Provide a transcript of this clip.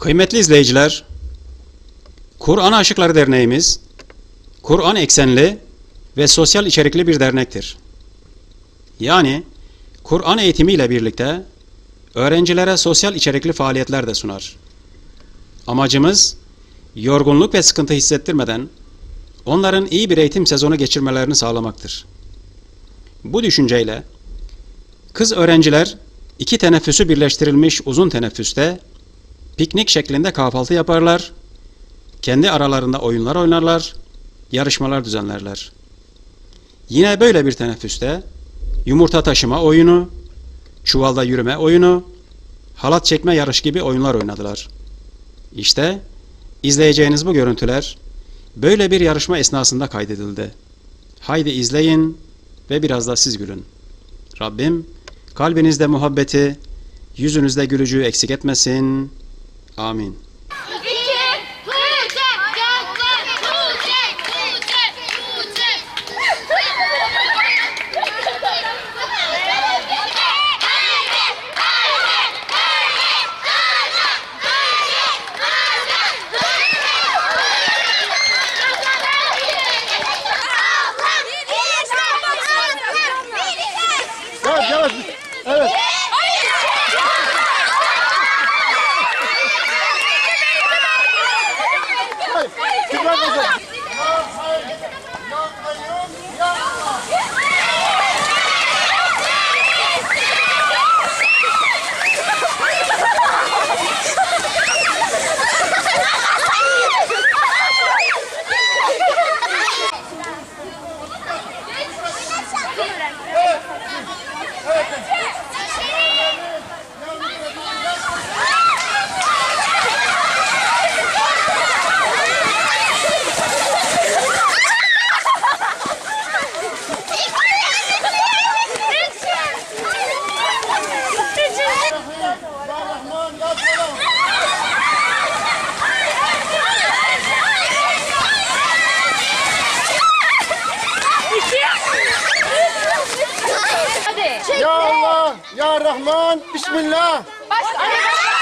Kıymetli izleyiciler, Kur'an Aşıkları Derneğimiz, Kur'an eksenli ve sosyal içerikli bir dernektir. Yani Kur'an eğitimiyle birlikte öğrencilere sosyal içerikli faaliyetler de sunar. Amacımız yorgunluk ve sıkıntı hissettirmeden onların iyi bir eğitim sezonu geçirmelerini sağlamaktır. Bu düşünceyle kız öğrenciler iki teneffüsü birleştirilmiş uzun teneffüste piknik şeklinde kahvaltı yaparlar, kendi aralarında oyunlar oynarlar, yarışmalar düzenlerler. Yine böyle bir teneffüste yumurta taşıma oyunu, çuvalda yürüme oyunu, halat çekme yarış gibi oyunlar oynadılar. İşte izleyeceğiniz bu görüntüler böyle bir yarışma esnasında kaydedildi. Haydi izleyin ve biraz da siz gülün. Rabbim kalbinizde muhabbeti, yüzünüzde gülücüğü eksik etmesin. Amin. Ya Rahman Bismillah. Başla.